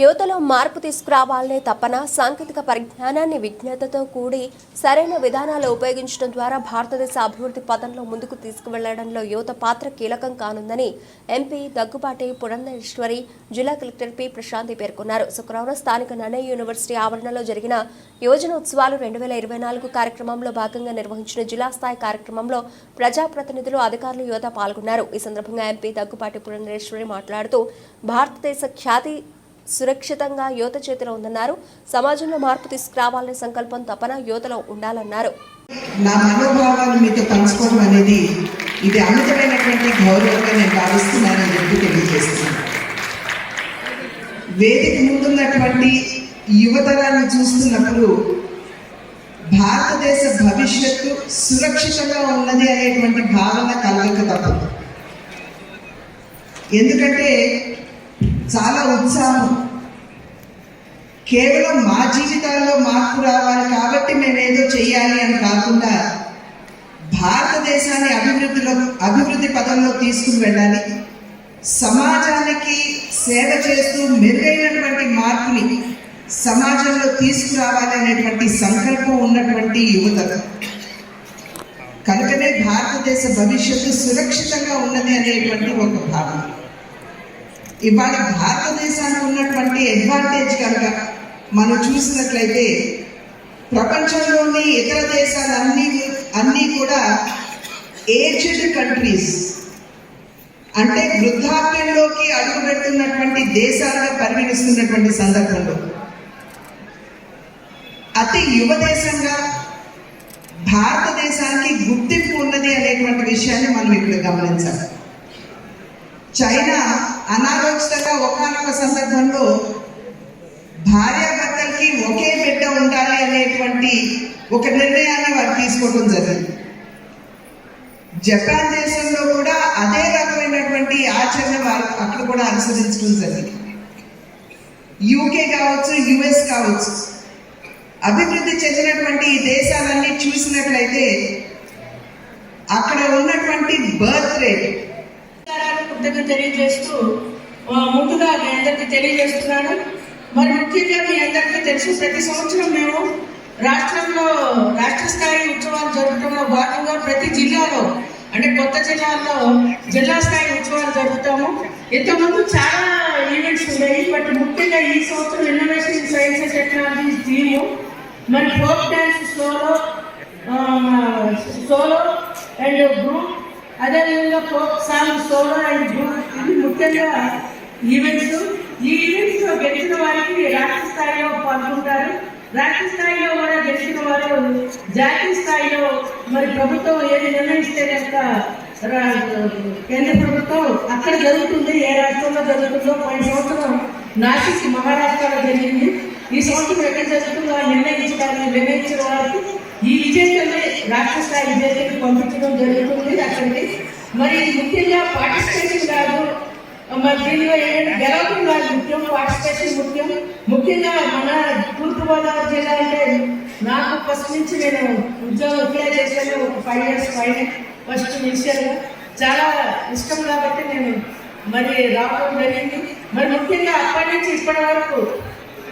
యువతలో మార్పు తీసుకురావాలనే తపన సాంకేతిక పరిజ్ఞానాన్ని విజ్ఞతతో కూడి సరైన విధానాలు ఉపయోగించడం ద్వారా భారతదేశ అభివృద్ధి పథంలో ముందుకు తీసుకువెళ్ళడంలో యువత పాత్ర కీలకం కానుందని ఎంపీ దగ్గుబాటి పురంధేశ్వరి జిల్లా కలెక్టర్ పి ప్రశాంతి పేర్కొన్నారు. శుక్రవారం స్థానిక నన్నయ్య యూనివర్సిటీ ఆవరణలో జరిగిన యువజన ఉత్సవాలు రెండు వేల ఇరవై నాలుగు కార్యక్రమంలో భాగంగా నిర్వహించిన జిల్లా స్థాయి కార్యక్రమంలో ప్రజాప్రతినిధులు అధికారులు యువత పాల్గొన్నారు. ఈ సందర్భంగా ఎంపీ దగ్గుపాటి పురంధేశ్వరి మాట్లాడుతూ భారతదేశ ఖ్యాతి సురక్షితంగా యువత చేతిలో ఉందన్నారు. సమాజంలో మార్పు తీసుకురావాలనే సంకల్పం తపన యువతలో ఉండాలన్నారు. నా మనోభావాలు మీతో పంచుకోవడం అనేది ఇది అమితమైనటువంటి గౌరవంగా నేను భావిస్తున్నానని చెప్పి తెలియజేస్తున్నాను. వేదిక ముందున్నటువంటి యువతరాన్ని చూస్తున్నప్పుడు భారతదేశ భవిష్యత్తు సురక్షితంగా ఉన్నది అనేటువంటి భావన కలగక తప్పదు. ఎందుకంటే చాలా ఉత్సాహం. కేవలం మా జీవితాల్లో మార్పు రావాలి కాబట్టి మేమేదో చేయాలి అని కాకుండా భారతదేశాన్ని అభివృద్ధిలో అభివృద్ధి పదంలో తీసుకుని వెళ్ళాలి. సమాజానికి సేవ చేస్తూ మెరుగైనటువంటి మార్పుని సమాజంలో తీసుకురావాలి అనేటువంటి సంకల్పం ఉన్నటువంటి యువత కనుకనే భారతదేశ భవిష్యత్తు సురక్షితంగా ఉన్నది అనేటువంటి ఒక భావన. ఇవాళ భారతదేశానికి ఉన్నటువంటి అడ్వాంటేజ్ కనుక మనం చూసినట్లయితే ప్రపంచంలోని ఇతర దేశాలన్నీ అన్నీ కూడా ఏజ్డ్ కంట్రీస్ అంటే వృద్ధాప్యంలోకి అడుగు పెడుతున్నటువంటి దేశాలుగా పరిగణిస్తున్నటువంటి సందర్భంలో. అతి యువ దేశంగా భారతదేశానికి గుర్తింపు ఉన్నది అనేటువంటి విషయాన్ని మనం ఇక్కడ గమనించాలి. చైనా అనాలోచితంగా ఒకనొక సందర్భంలో భార్యాభర్తలకి ఒకే బిడ్డ ఉండాలి అనేటువంటి ఒక నిర్ణయాన్ని వారు తీసుకోవడం జరిగింది. జపాన్ దేశంలో కూడా అదే రకమైనటువంటి ఆచరణ వారు అక్కడ కూడా అనుసరించడం జరిగింది. యూకే కావచ్చు యుఎస్ కావచ్చు. అభివృద్ధి చెందినటువంటి ఈ దేశాలన్నీ చూసినట్లయితే అక్కడ ఉన్నటువంటి బర్త్ రేట్ కృతజ్ఞత తెలియజేస్తూ ముందుగా మీ అందరికీ తెలియజేస్తున్నాను. మరి ముఖ్యంగా మీ అందరికీ తెలుసు ప్రతి సంవత్సరం మేము రాష్ట్రంలో రాష్ట్ర స్థాయి ఉత్సవాలు జరపడంలో భాగంగా ప్రతి జిల్లాలో అంటే కొత్త జిల్లాల్లో జిల్లా స్థాయి ఉత్సవాలు జరుపుతాము. ఇంతకుముందు చాలా ఈవెంట్స్ ఉన్నాయి బట్ ముఖ్యంగా ఈ సంవత్సరం innovation science and technology theme మరి folk dance solo solo and అదేవిధంగా ఫోక్ సాంగ్ సోలో అండ్ ఇవి ముఖ్యంగా ఈవెంట్స్ ఈ ఈవెంట్స్లో గెలిచిన వారికి రాష్ట్ర స్థాయిలో పాల్గొంటారు. రాష్ట్ర స్థాయిలో కూడా గెలిచిన వారు జాతీయ స్థాయిలో మరి ప్రభుత్వం ఏది నిర్ణయిస్తే కనుక కేంద్ర ప్రభుత్వం అక్కడ జరుగుతుంది ఏ రాష్ట్రంలో జరుగుతుందో పోయిన సంవత్సరం నాసిక్ మహారాష్ట్రలో జరిగింది. ఈ సంవత్సరం ఎక్కడ జరుగుతుందో నిర్ణయించడానికి నిర్ణయించిన వారికి ఈ విజేతల్ని రాష్ట్ర స్థాయి విజేతలకు పంపించడం జరుగుతుంది అక్కడికి. మరి ముఖ్యంగా పార్టిసిపేషన్ కాదు. మరి దీనిలో ఏంటంటే గెలవడం కాదు ముఖ్యం పార్టిసిపేషన్ ముఖ్యం. ముఖ్యంగా మన తూర్పుగోదావరి జిల్లా అంటే నాకు ఫస్ట్ నుంచి నేను ఉద్యోగం అప్లై చేశాను. ఒక ఫైవ్ ఇయర్స్ పైన ఫస్ట్ ఇన్షియల్గా చాలా ఇష్టం కాబట్టి నేను మరి రావడం జరిగింది. మరి ముఖ్యంగా అప్పటి నుంచి ఇప్పటి వరకు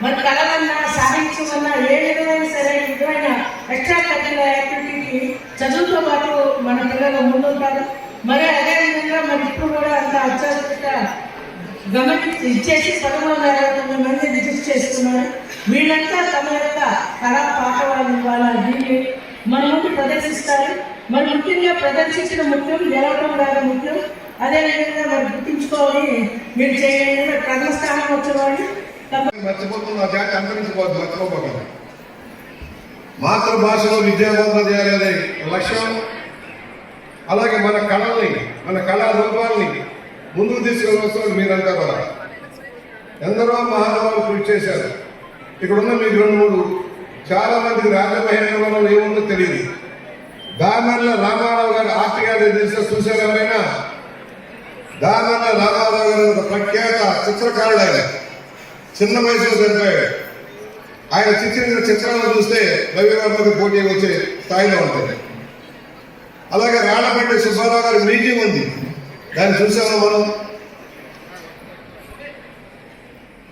మరి కళలన్నా సాహిత్యం ఏ విధమైన సరే విధమైన ఎక్స్ట్రా కరికులర్ యాక్టివిటీకి చదువుతో పాటు మన పిల్లలు ముందుంటారు. మరి అదే విధంగా మరి ఇప్పుడు కూడా అంత అత్యాధునిక గమనించి ఇచ్చేసి పదమూడు వందల అరవై తొమ్మిది మంది రిజిస్టర్ చేసుకున్నారు వీళ్ళంతా తమ యొక్క కళా పాఠవాళ్ళు వాళ్ళ? దీన్ని మన ముందు ప్రదర్శిస్తారు. మరి ముఖ్యంగా ప్రదర్శించిన ముఖ్యం గెలవడం కాదు ముఖ్యం. అదేవిధంగా మరి గుర్తించుకోవాలి. మీరు చేయండి. ప్రథమ స్థానం వచ్చేవాళ్ళు. మర్చిపోతున్న జాతి అంతరించిపోద్దు మర్చిపోకండి మాతృభాషలో విద్యాబోధన చేయాలనే లక్ష్యం. అలాగే మన కళల్ని మన కళారూపాల్ని ముందుకు తీసుకెళ్ళవలసిన మీరంతా కూడా. ఎందరో మహానుభావులు కృషి చేశారు. ఇక్కడ ఉన్న మీకు రెండు మూడు చాలా మందికి రాజమహేంద్రవరం ఏముందో తెలియదు. దామర్ల రామారావు గారు ఆర్ట్ గారి తెలిసిన చూశారు ఎవరైనా? దామర్ల రామారావు గారు ప్రఖ్యాత చిత్రకారుడు ఆయన. చిన్న వయసులో చనిపోయాడు. ఆయన చిత్రించిన చిత్రాలను చూస్తే రవివర్మకి పోటీ వచ్చే స్థాయిలో ఉంటుంది. అలాగే రాళ్ళపల్లి సుబ్బారావు గారి మ్యూజియం ఉంది. దాన్ని చూసాము మనం?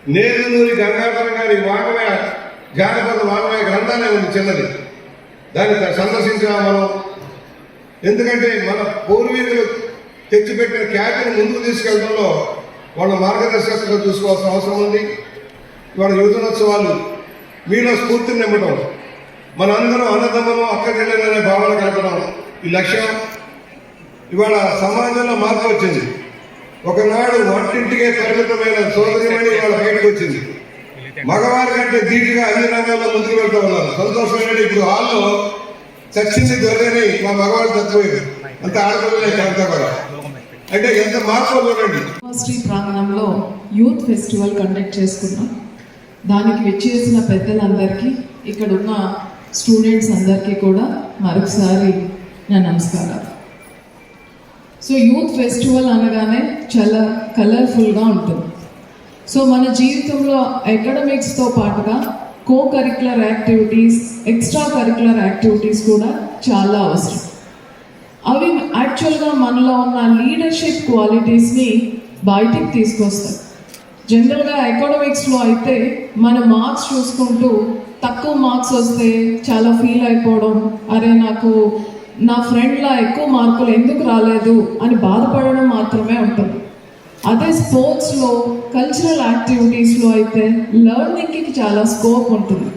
నేదునూరి గంగాధర గారి వాంగ్మయ జానపద వాంగ్మయ గ్రంథాలయం ఉంది చిన్నది. దాన్ని సందర్శించాము మనం? ఎందుకంటే మన పూర్వీకులు తెచ్చిపెట్టిన ఖ్యాతిని ముందుకు తీసుకెళ్ళడంలో వాళ్ళ మార్గదర్శకత్వం చూసుకోవాల్సిన అవసరం ఉంది. ఇవాళ యువజనోత్సవాలు మీలో స్ఫూర్తిని నింపడం మనందరం అన్నదమ్మను అక్క చెల్లెలనే భావన కలపడం ఈ లక్ష్యం. ఇవాళ సమాజంలో మార్పు వచ్చింది. ఒకనాడు వంటింటికే పరిమితమైన సోదరిమణి ఇవాళ బయటకు వచ్చింది. మగవారి కంటే ధీటుగా అన్ని రంగాల్లో ముందుకు వెళ్తూ ఉన్నారు. సంతోషమైన ఇప్పుడు హాల్లో చచ్చింది దొరకని మా మగవాడు తక్కువ అంత ఆడపిల్లలే కాంతా కూడా అంటే ఎంత మార్పు చూడండి యూనివర్సిటీ ప్రాంగణంలో యూత్ ఫెస్టివల్ కండక్ట్ చేసుకున్నాం. దానికి విచ్చేసిన పెద్దలందరికీ ఇక్కడ ఉన్న స్టూడెంట్స్ అందరికీ కూడా మరొకసారి నా నమస్కారాలు. సో యూత్ ఫెస్టివల్ అనగానే చాలా కలర్ఫుల్గా ఉంటుంది. సో మన జీవితంలో అకాడమిక్స్తో పాటుగా co curricular activities extra curricular activities కూడా చాలా అవసరం. అవి యాక్చువల్గా మనలో ఉన్న లీడర్షిప్ క్వాలిటీస్ని బయటికి తీసుకొస్తాయి. జనరల్గా ఎకనామిక్స్లో అయితే మన మార్క్స్ చూసుకుంటూ తక్కువ మార్క్స్ వస్తే చాలా ఫీల్ అయిపోవడం అరే నాకు నా ఫ్రెండ్లా ఎక్కువ మార్కులు ఎందుకు రాలేదు అని బాధపడడం మాత్రమే ఉంటుంది. అదే స్పోర్ట్స్లో కల్చరల్ యాక్టివిటీస్లో అయితే లెర్నింగ్కి చాలా స్కోప్ ఉంటుంది.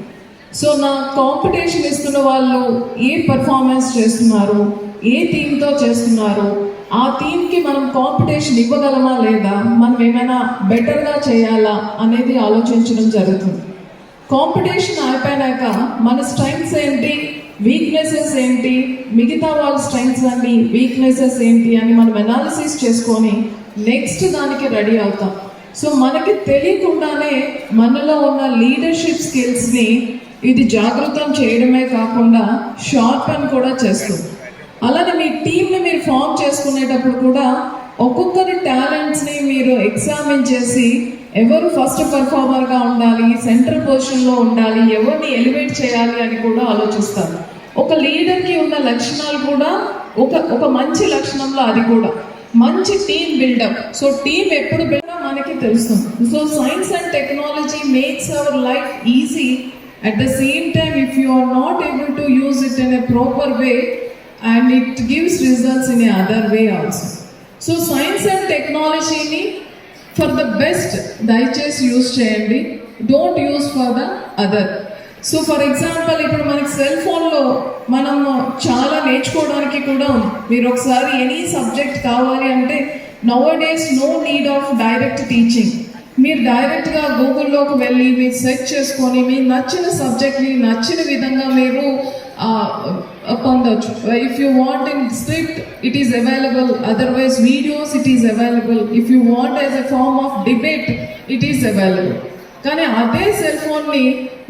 సో నా కాంపిటీషన్ ఇస్తున్న వాళ్ళు ఏ పర్ఫార్మెన్స్ చేస్తున్నారు? ఏ థీమ్తో చేస్తున్నారు? ఆ థీమ్కి మనం కాంపిటీషన్ ఇవ్వగలమా లేదా? మనం ఏమైనా బెటర్గా చేయాలా అనేది ఆలోచించడం జరుగుతుంది. కాంపిటీషన్ అయిపోయినాక మన స్ట్రెంగ్స్ ఏంటి? వీక్నెసెస్ ఏంటి? మిగతా వాళ్ళ స్ట్రెంగ్స్ అని వీక్నెసెస్ ఏంటి అని మనం అనాలిసిస్ చేసుకొని నెక్స్ట్ దానికి రెడీ అవుతాం. సో మనకి తెలియకుండానే మనలో ఉన్న లీడర్షిప్ స్కిల్స్ని ఇది జాగృతం చేయడమే కాకుండా షార్పన్ కూడా చేస్తుంది అలానే మీ టీంని మీరు ఫామ్ చేసుకునేటప్పుడు కూడా ఒక్కొక్కరి టాలెంట్స్ని మీరు ఎగ్జామిన్ చేసి ఎవరు ఫస్ట్ పర్ఫార్మర్గా ఉండాలి సెంటర్ పొజిషన్లో ఉండాలి ఎవరిని ఎలివేట్ చేయాలి అని కూడా ఆలోచిస్తారు. ఒక లీడర్కి ఉన్న లక్షణాలు కూడా ఒక ఒక మంచి లక్షణంలో అది కూడా. మంచి టీమ్ బిల్డప్. సో టీమ్ ఎప్పుడు బిల్డప్ మనకి తెలుస్తుంది. So science and technology makes our life easy. At the same time if you are not able to use it in a proper way and it gives results in a other way also so science and టెక్నాలజీని for the best దయచేసి use చేయండి don't use for the other so for example ఇప్పుడు మనకి cell ఫోన్లో మనం చాలా నేర్చుకోవడానికి కూడా ఉంది. మీరు ఒకసారి ఎనీ సబ్జెక్ట్ కావాలి అంటే nowadays no need of direct teaching మీరు డైరెక్ట్గా గూగుల్లోకి వెళ్ళి మీరు సెర్చ్ చేసుకొని మీ నచ్చిన సబ్జెక్ట్ని నచ్చిన విధంగా మీరు పొందొచ్చు. If you want in script it is available otherwise videos it is available if you want as a form of debate it is available కానీ అదే సెల్ ఫోన్ని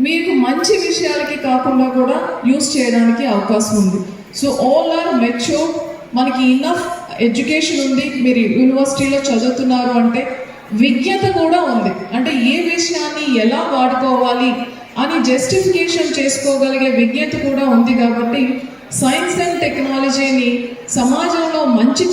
మీకు మంచి విషయాలకి కాకుండా కూడా యూస్ చేయడానికి అవకాశం ఉంది. సో ఆల్ ఆర్ మెచ్యూర్ మనకి ఇన్నఫ్ ఎడ్యుకేషన్ ఉంది. మీరు యూనివర్సిటీలో చదువుతున్నారు అంటే విజ్ఞత కూడా ఉంది. అంటే ఏ విషయాన్ని ఎలా వాడుకోవాలి అని జస్టిఫికేషన్ చేసుకోగలిగే విజ్ఞత కూడా ఉంది కాబట్టి సైన్స్ అండ్ టెక్నాలజీని సమాజంలో మంచి